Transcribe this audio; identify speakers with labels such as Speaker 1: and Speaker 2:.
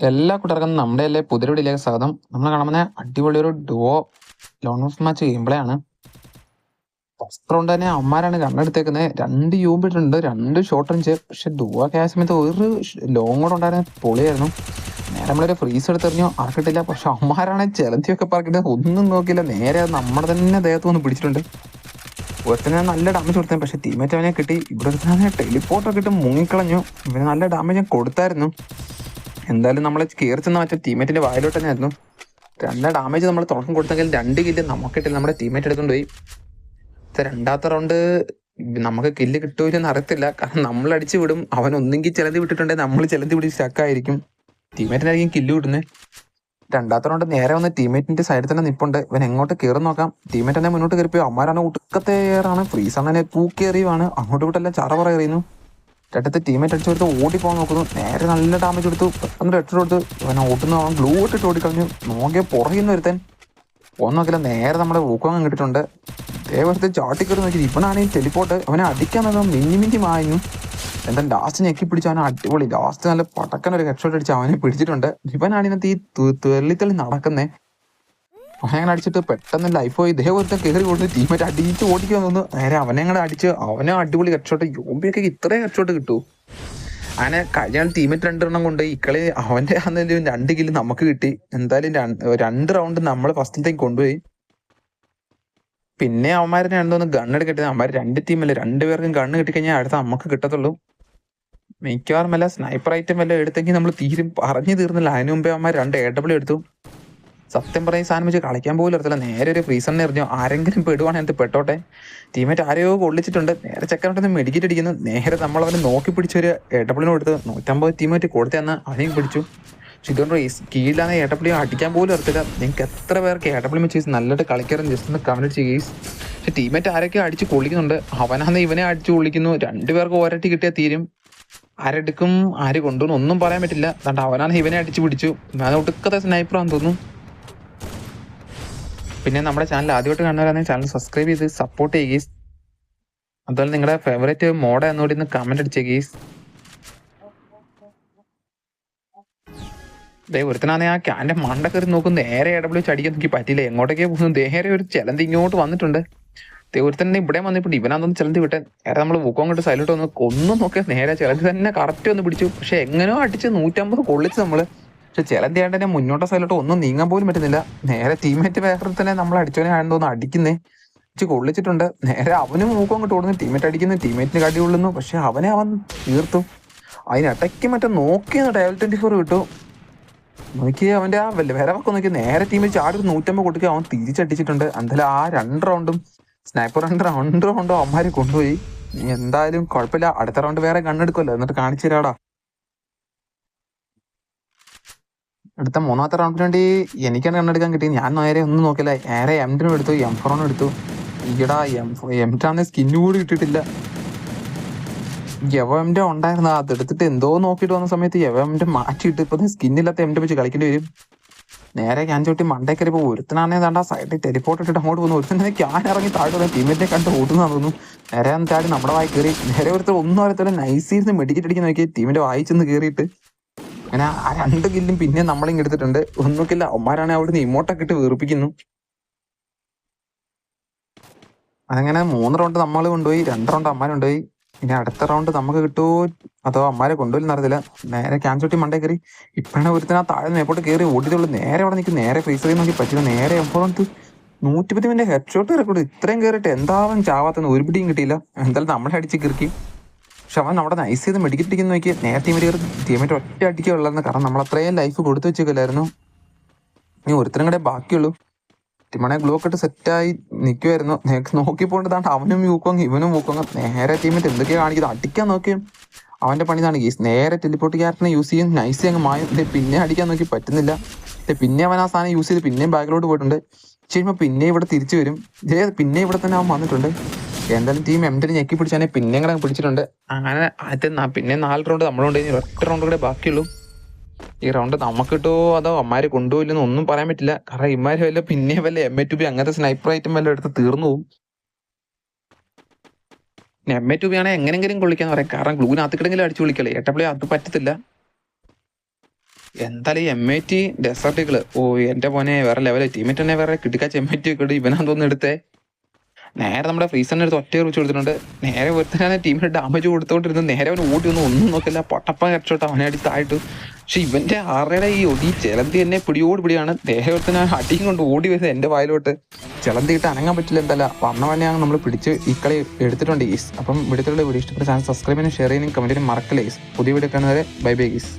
Speaker 1: എല്ലാ കൂട്ടർക്കും നമ്മുടെ അല്ലേ പുതിയൊരു സ്വാഗതം. നമ്മൾ കാണുന്ന അടിപൊളി ഒരു ഡുവോ ലോൺ ഓഫ് മാച്ച് ചെയ്യുമ്പോഴാണ്. ഫസ്റ്റ് റൗണ്ട് തന്നെ അമ്മാരാണ് കണ്ണെടുത്തേക്കുന്നത് രണ്ട് യൂബ് ഇട്ടുണ്ട് രണ്ട് ഷോർട്ട് റേഞ്ച് പക്ഷെ ഡുവോ ആയ സമയത്ത് ഒരു ലോങ് കൂടെ ഉണ്ടായിരുന്ന പൊളിയായിരുന്നു. നേരെ നമ്മളൊരു ഫ്രീസ് എടുത്തെറിഞ്ഞു അറക്കിട്ടില്ല പക്ഷെ അമ്മാരാണ് ചെലന്തിയൊക്കെ പറക്കിട്ട് ഒന്നും നോക്കിയില്ല. നേരെ നമ്മുടെ തന്നെ ദേഹത്ത് വന്ന് പിടിച്ചിട്ടുണ്ട്. ഒരുത്തനെ നല്ല ഡാമേജ് കൊടുത്തേ. പക്ഷെ ടീമേറ്റ് അവനെ കിട്ടി. ഇവിടെ ടെലിപ്പോർട്ടൊക്കെ ഇട്ട് മുങ്ങിക്കളഞ്ഞു. ഇവന് നല്ല ഡാമേജ് ഞാൻ കൊടുത്തായിരുന്നു. എന്തായാലും നമ്മളെ കയറി ചെന്ന മറ്റേ ടീമേറ്റിന്റെ വായിലോട്ട് തന്നെ ആയിരുന്നു. രണ്ട് ഡാമേജ് നമ്മൾ തുടക്കം കൊടുത്തെങ്കിൽ രണ്ട് കില്ല് നമുക്കിട്ടില്ല നമ്മുടെ ടീമേറ്റ് എടുത്തുകൊണ്ട് പോയി. രണ്ടാമത്തെ റൗണ്ട് നമുക്ക് കില്ല് കിട്ടൂലെന്ന് അറിയത്തില്ല. കാരണം നമ്മൾ അടിച്ചു വിടും. അവൻ ഒന്നെങ്കിൽ ചിലന്തി വിട്ടിട്ടുണ്ടെങ്കിൽ നമ്മൾ ചിലന്തി പിടിച്ച് സ്റ്റക്കായിരിക്കും ടീമേറ്റിനായിരിക്കും കില്ല് വിടുന്നത് രണ്ടാമത്തെ റൗണ്ട് നേരെ വന്ന് ടീമേറ്റിന്റെ സൈഡിൽ തന്നെ നിപ്പുണ്ട്. ഇവൻ എങ്ങോട്ട് കയറി നോക്കാം. ടീമേറ്റ് തന്നെ മുന്നോട്ട് കയറിപ്പോയി അമ്മാരാണ് ഒടുക്കത്തെ ഏറാണ് ഫ്രീസ് അങ്ങനെ തൂക്കേറിയുമാണ് അങ്ങോട്ട് വിട്ടെല്ലാം ചറ പറയുന്നു രണ്ടത്തെ ടീമേറ്റ് കൊടുത്ത് ഓടിപ്പോകാൻ നോക്കുന്നു. നേരെ നല്ല ഡാമേജ് കൊടുത്തു പെട്ടെന്ന് റെഡ് കൊടുത്ത് അവനെ ഓട്ടുന്ന അവൻ ഗ്ലൂ ഇട്ടിട്ട് ഓടിക്കളഞ്ഞു. നോക്കിയ പുറകിന്ന് ഒരുത്തൻ. ഒന്നും നോക്കില്ല നേരെ നമ്മുടെ ഊക്കോങ്ങം കിട്ടിയിട്ടുണ്ട്. ദേവത്തെ ചാട്ടിക്കറി നോക്കി ഇവനാണെങ്കിൽ ടെലിപ്പോട്ട് അവനെ അടിക്കാൻ നല്ല മിന്നി മിന്നി മായുന്നു. എന്താ ലാസ്റ്റ് ഞെക്കി പിടിച്ചു അവനെ അടിപൊളി. ലാസ്റ്റ് നല്ല പടക്കൻ ഒരു ഹെഡ്ഷോട്ട് അടിച്ച് അവനെ പിടിച്ചിട്ടുണ്ട്. ഇവനാണിന്നത്തെ ഈ തെള്ളിത്തള്ളി നടക്കുന്നേ. അവനെ അടിച്ചിട്ട് പെട്ടെന്ന് ലൈഫ് പോയി. ഇതേപോലത്തെ കയറി കൊടുത്ത് ടീമേറ്റ് അടിച്ച് ഓടിക്കാൻ തോന്നുന്നു നേരെ അവനെ അങ്ങനെ അടിച്ച് അവനെ അടിപൊളി ഹെഡ്ഷോട്ട് യോബിയൊക്കെ ഇത്രയും ഹെഡ്ഷോട്ട് കിട്ടൂ. അങ്ങനെ കഴിഞ്ഞ ടീമേറ്റ് രണ്ടെണ്ണം കൊണ്ട് ഇക്കളി അവന്റെ ആണെങ്കിലും രണ്ട് കില്ല് നമുക്ക് കിട്ടി. എന്തായാലും രണ്ട് രണ്ട് റൗണ്ട് നമ്മൾ ഫസ്റ്റിലത്തേക്ക് കൊണ്ടുപോയി. പിന്നെ അവന്മാരെ എന്തോന്ന് ഗണ്ണ് എടുക്കട്ടെ. അവന്മാർ രണ്ട് ടീമല്ലേ രണ്ടുപേർക്കും ഗണ്ണ് കിട്ടിക്കഴിഞ്ഞാൽ അടുത്ത നമുക്ക് കിട്ടത്തുള്ളൂ. മിക്കവാറും വല്ല സ്നൈപ്പർ ഐറ്റം വല്ല എടുത്തെങ്കിൽ നമ്മൾ തീരും. പറഞ്ഞു തീർന്നില്ല. അതിനു മുമ്പേ അവന്മാർ രണ്ട് എ ഡബ്ല്യൂ എടുത്തു. സത്യം പറയും സാധനം വെച്ച് കളിക്കാൻ പോലും എടുത്തില്ല നേരെ ഒരു ഫ്രീസറിനെ എറിഞ്ഞു. ആരെങ്കിലും പെടുവാണെങ്കിൽ പെട്ടോട്ടെ. ടീമേറ്റ് ആരെയോ കൊള്ളിച്ചിട്ടുണ്ട്. നേരെ ചെക്കനോട്ടൊന്ന് മെഡിക്കറ്റ് അടിക്കുന്നു നേരെ നമ്മൾ അവനെ നോക്കി പിടിച്ചൊരു എടപ്പിളിനും കൊടുത്ത് നൂറ്റമ്പത് ടീമേറ്റ് കൊടുത്തെന്ന് അവനെയും പിടിച്ചു. പക്ഷെ ഇതുകൊണ്ട് ഈ കീഴിലാണ് ഏട്ടപ്പിളി അടിക്കാൻ പോലും എടുത്തില്ല നിങ്ങൾക്ക് എത്ര പേർക്ക് ഏട്ടപ്പിളി വെച്ച് നല്ലതായിട്ട് കളിക്കാറും ജസ്റ്റ് ഒന്ന് കമന്റ് ചെയ്യേസ് പക്ഷെ ടീമേറ്റ് ആരൊക്കെ അടിച്ച് കൊള്ളിക്കുന്നുണ്ട്. അവനാന്ന് ഇവനെ അടിച്ച് കൊള്ളിക്കുന്നു. രണ്ടുപേർക്ക് ഒരട്ടി കിട്ടിയാൽ തീരും. ആരെടുക്കും ആര് കൊണ്ടുവന്നു ഒന്നും പറയാൻ പറ്റില്ല. അതുകൊണ്ട് അവനാണ് ഇവനെ അടിച്ച് പിടിച്ചു. ഞാൻ ഒടുക്കത്തെ സ്നൈപ്പറാന്ന് തോന്നുന്നു. പിന്നെ നമ്മുടെ ചാനൽ ആദ്യമായിട്ട് കാണുന്നവരാണെങ്കിൽ ചാനൽ സബ്സ്ക്രൈബ് ചെയ്ത് സപ്പോർട്ട് ചെയ്യുകയും അതുപോലെ നിങ്ങളുടെ ഫേവറേറ്റ് മോഡ ഇന്ന് കമന്റ് അടിച്ചേക്കീസ് ദേ ഒരുത്തനാന്നെ ആ ക്യാന്റെ മണ്ട കയറി നോക്കും നേരെ ഇടപെടി ചടിക്കാൻ എനിക്ക് പറ്റില്ല എങ്ങോട്ടേക്കേ പോകുന്നു നേരെ ഒരു ചിലന്തി ഇങ്ങോട്ട് വന്നിട്ടുണ്ട്. ദേ ഒരുത്തന്നെ ഇവിടെ വന്നിട്ടുണ്ട്. ഇവനാന്ന് ചിലന്തി വിട്ടെ. നേരെ നമ്മൾ ഊക്കം കൊണ്ട് സൈലോട്ട് വന്ന് കൊന്നും നോക്കിയാൽ നേരെ ചിലന്തി തന്നെ കറക്റ്റ് വന്ന് പിടിച്ചു. പക്ഷെ എങ്ങനെയോ അടിച്ച് നൂറ്റമ്പത് കൊള്ളിച്ച് നമ്മൾ. പക്ഷെ ചിലന്തി മുന്നോട്ട സൈലോട്ട് ഒന്നും നീങ്ങാൻ പോലും പറ്റുന്നില്ല. നേരെ ടീമേറ്റ് വേറെ തന്നെ നമ്മൾ അടിച്ചവനെ ആണെന്ന് അടിക്കുന്നേ. ഇച്ചിരി കൊള്ളിച്ചിട്ടുണ്ട്. നേരെ അവനും മൂക്കം അങ്ങോട്ട് ഓടുന്നു ടീമേറ്റ് അടിക്കുന്നു ടീമേറ്റിന് കടി കൊള്ളുന്നു. പക്ഷെ അവനെ അവൻ തീർത്തു. അതിനിടയ്ക്ക് മറ്റേ നോക്കിയെന്ന് ഡയൽ ട്വന്റി ഫോർ കിട്ടു. നോക്കി അവന്റെ ആ വരവൊക്കെ നോക്കി നേരെ ടീമിൽ ചാടി നൂറ്റമ്പത് കൊടുക്കുക അവൻ തിരിച്ചടിച്ചിട്ടുണ്ട്. എന്തായാലും ആ രണ്ട് റൗണ്ടും സ്നൈപ്പർ രണ്ട് രണ്ട് റൗണ്ടും അവന്മാരെ കൊണ്ടുപോയി. എന്തായാലും കുഴപ്പമില്ല. അടുത്ത റൗണ്ട് വേറെ കണ്ണെടുക്കുമല്ലോ എന്നിട്ട് കാണിച്ചു തരാടാ. അടുത്ത മൂന്നാമത്തെ റൗണ്ടിന് വേണ്ടി എനിക്കാണ് കണ്ണെടുക്കാൻ കിട്ടി ഞാൻ നേരെ ഒന്നും നോക്കില്ല നേരെ എം ടിനും എടുത്തു എം ഫോറും എടുത്തു. ഈടാ എം എം ടാണ് സ്കിന്നു കൂടി കിട്ടിയിട്ടില്ല. യവന്റെ ഉണ്ടായിരുന്നു അത് എടുത്തിട്ട് എന്തോ നോക്കിയിട്ട് വന്ന സമയത്ത് യവന്റെ മാറ്റിയിട്ട് ഇപ്പൊ സ്കിന്നില്ലാത്ത എം വെച്ച് കളിക്കേണ്ടി വരും. നേരെ ഞാൻ ചോട്ടി മണ്ടേ കയറി പോകും ഒരുത്തനാണെ വേണ്ട സൈഡിൽ ടെലിപ്പോർട്ട് ഇട്ടിട്ട് അങ്ങോട്ട് പോകുന്നു. ഒരുത്തനെ ക്യാൻ ഇറങ്ങി താഴെ വന്നു ടീമിനെ കണ്ട് ഓടുന്ന തോന്നുന്നു. നേരെ ചാടി നമ്മുടെ വായി കയറി. നേരെ ഒരുത്തർ ഒന്നും അറിയത്തില്ല. നൈസിരുന്ന് മെഡിക്കറ്റ് അടിക്കാൻ നോക്കി. ടീമിന്റെ വായിച്ചെന്ന് കയറിയിട്ട് അങ്ങനെ ആ രണ്ട് കില്ലും പിന്നെ നമ്മളിങ് എടുത്തിട്ടുണ്ട്. ഒന്നുമില്ല അമ്മമാരാണ് അവിടുന്ന് ഇമോട്ടൊക്കെ ഇട്ട് വീർപ്പിക്കുന്നു. അതങ്ങനെ മൂന്ന് റൗണ്ട് നമ്മൾ കൊണ്ടുപോയി രണ്ട് റൗണ്ട് അമ്മാരെ കൊണ്ടുപോയി. ഇനി അടുത്ത റൗണ്ട് നമുക്ക് കിട്ടുമോ അതോ അമ്മാരെ കൊണ്ടുപോയി നടത്തില്ല നേരെ ക്യാൻസോട്ടി മണ്ടേ കയറി. ഇപ്പഴാണ് ഒരുത്തിനാ താഴെ മേപ്പോട്ട് കയറി ഓടിയതുള്ളൂ നേരെ അവിടെ നിൽക്കും നേരെ ഫ്രീസറിൽ നോക്കി പറ്റില്ല. നേരെ എപ്പോഴത്ത് നൂറ്റിപ്പത്തി മിനിറ്റ് ഹെഡ് ഷോട്ട് ഇറക്കൂടെ ഇത്രയും കയറിയിട്ട് എന്താവും ചാവാത്തൊന്നും ഒരു പിടിയും കിട്ടിയില്ല. എന്തായാലും നമ്മളെ അടിച്ച് കിറക്കി. പക്ഷെ അവൻ അവിടെ നൈസ് ചെയ്ത് മെഡിക്കറ്റ് നോക്കി നേരത്തെ ഇവർ ടീമേറ്റ് ഒറ്റ അടിക്കുക ഉള്ളതെന്ന് കാരണം നമ്മൾ അത്രയും ലൈഫ് കൊടുത്തു വെച്ചേക്കില്ലായിരുന്നു. ഇനി ഒരുത്തരും കൂടെ ബാക്കിയുള്ളൂ. ടീമണെ ഗ്ലൂ ഒക്കെ ഇട്ട് സെറ്റായി നിൽക്കുമായിരുന്നു നോക്കി പോകേണ്ടതാണ്. അവനും യൂക്കോങ് ഇവനും യൂക്കോങ് നേരെ ടീമേറ്റ് എന്തൊക്കെയാ കാണിക്കുന്നത്? അടിക്കാൻ നോക്കിയും അവന്റെ പണി ഇതാണ്. നേരെ ടെലിപ്പോർട്ട് ക്യാരക്ടറിനെ യൂസ് ചെയ്യും. നൈസ് അങ്ങ് മായും. പിന്നെ അടിക്കാൻ നോക്കി. പറ്റുന്നില്ല. പിന്നെ അവൻ ആ സാധനം യൂസ് ചെയ്ത് പിന്നെയും ബാക്കിലോട്ട് പോയിട്ടുണ്ട്. ചെയ്യുമ്പോൾ പിന്നെ ഇവിടെ തിരിച്ചു വരും. പിന്നെ ഇവിടെ തന്നെ അവൻ വന്നിട്ടുണ്ട്. എന്തായാലും ടീം എം എംഡിന് ഞെക്കി പിടിച്ചാൽ പിന്നെ കൂടെ പിടിച്ചിട്ടുണ്ട്. അങ്ങനെ ആദ്യത്തെ പിന്നെ നാല് റൗണ്ട് നമ്മളുണ്ട്. ഇനി ഒറ്റ റൗണ്ട് കൂടെ ബാക്കിയുള്ളൂ. ഈ റൗണ്ട് നമുക്ക് കിട്ടുമോ അതോ അമ്മാര് കൊണ്ടുപോയില്ലെന്ന് ഒന്നും പറയാൻ പറ്റില്ല. കാരണം ഇമാര് വല്ല പിന്നെ വല്ല എം എ ടു ബി അങ്ങനത്തെ സ്നൈപ്പർ ഐറ്റം വല്ല എടുത്ത് തീർന്നു പോകും എം എ ടു ബി ആണെങ്കിൽ എങ്ങനെങ്കിലും കൊള്ളിക്കാന്ന് പറയാം. കാരണം ഗ്ലൂവിന് കിടെങ്കിലും അടിച്ചു വിളിക്കല്ലേ. എട്ടപ്പിളി അത് പറ്റത്തില്ല. എന്തായാലും ഈ എം ഐ ടി ഡെസേർട്ടുകൾ ഓ എന്റെ പോനെ വേറെ ലെവലെ ടീമേറ്റ് തന്നെ വേറെ കിട്ടിക്കാച്ച എം ഐ ടി ഒക്കെ ഇവനാന്ന് തോന്നുന്നു എടുത്തേ. നേരെ നമ്മുടെ ഫ്രീസറിന് അടുത്ത് ഒറ്റ വെച്ച് കൊടുത്തിട്ടുണ്ട്. നേരെ ഒരുത്തനാണ് ടീമിന് ഡാമേജ് കൊടുത്തോണ്ടിരുന്നു നേരെ അവൻ ഓടി ഒന്നും ഒന്നും നോക്കില്ല. പൊട്ടപ്പ കരച്ചോട്ട് അവനെ അടി പക്ഷെ ഇവന്റെ ആറയുടെ ഈ ഒടി ചെലന്തി എന്നെ പിടിയോട് പിടിയാണ്. ഒരുത്തന അടിയും കൊണ്ട് ഓടി വരുന്നത് എന്റെ വായിലോട്ട്. ചെലന്തിയിട്ട് അനങ്ങാൻ പറ്റില്ല എന്തല്ല. വന്നവനെയാണ് നമ്മൾ പിടിച്ച് ഈ കളി എടുത്തിട്ടുണ്ട് ഗീസ്. അപ്പം ഇവിടുത്തെ വീഡിയോ ഇഷ്ടപ്പെട്ട ചാനൽ സബ്സ്ക്രൈബ് ചെയ്യാനും ഷെയർ ചെയ്യാനും കമന്റിനും മറക്കല്ലേ ഗീസ്? പുതിയ വീഡിയോ കാണുന്നവരെ ബൈ ബൈ ഗീസ്.